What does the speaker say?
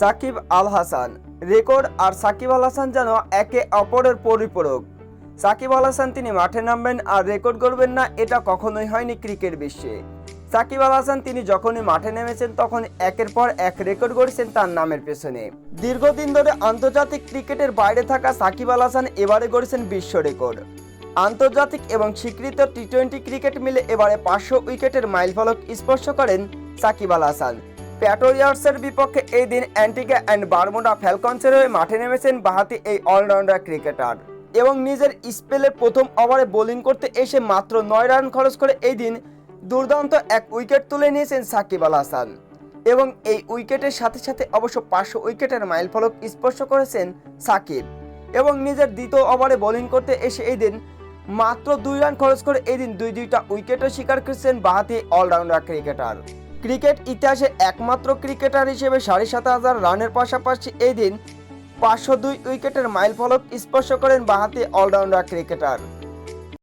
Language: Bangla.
সাকিব আল হাসান। রেকর্ড আর সাকিব আল হাসান যেন একে অপরের পরিপূরক। সাকিব আল হাসান তিনি মাঠে নামবেন আর রেকর্ড করবেন না, এটা কখনোই হয়নি ক্রিকেট বিশ্বে। সাকিব আল হাসান তিনি যখনই মাঠে নেমেছেন, তখন একের পর এক রেকর্ড গড়েছেন তার নামের পেছনে। দীর্ঘদিন ধরে আন্তর্জাতিক ক্রিকেটের বাইরে থাকা সাকিব আল হাসান এবারে গড়েছেন বিশ্ব রেকর্ড। আন্তর্জাতিক এবং স্বীকৃত টি টোয়েন্টি ক্রিকেট মিলে এবারে পাঁচশো উইকেটের মাইলফলক স্পর্শ করেন সাকিব আল হাসান। প্যাটোরিয়ার্সের বিপক্ষে এই দিন অ্যান্টিগা অ্যান্ড বারমুডা ফ্যালকনসের হয়ে মাঠে নেমেছেন বাহাতি এই অলরাউন্ডার ক্রিকেটার। এবং নিজের স্পেলের প্রথম ওভারে বোলিং করতে এসে মাত্র নয় রান খরচ করে এই দিন দুর্দান্ত এক উইকেট তুলে নিয়েছেন সাকিব আল হাসান। এবং এই উইকেটের সাথে সাথে অবশ্য পাঁচশো উইকেটের মাইলফলক স্পর্শ করেছেন সাকিব। এবং নিজের দ্বিতীয় ওভারে বোলিং করতে এসে এই দিন মাত্র দুই রান খরচ করে এই দিন দুই দুইটা উইকেটও শিকার করেছেন বাহাতি অলরাউন্ডার ক্রিকেটার। ক্রিকেট ইতিহাসে একমাত্র ক্রিকেটার হিসেবে সাড়ে সাত হাজার রানের পাশাপাশি এই দিন পাঁচশো দুই উইকেটের মাইল ফলক স্পর্শ করেন বাহাতি অলরাউন্ডার ক্রিকেটার।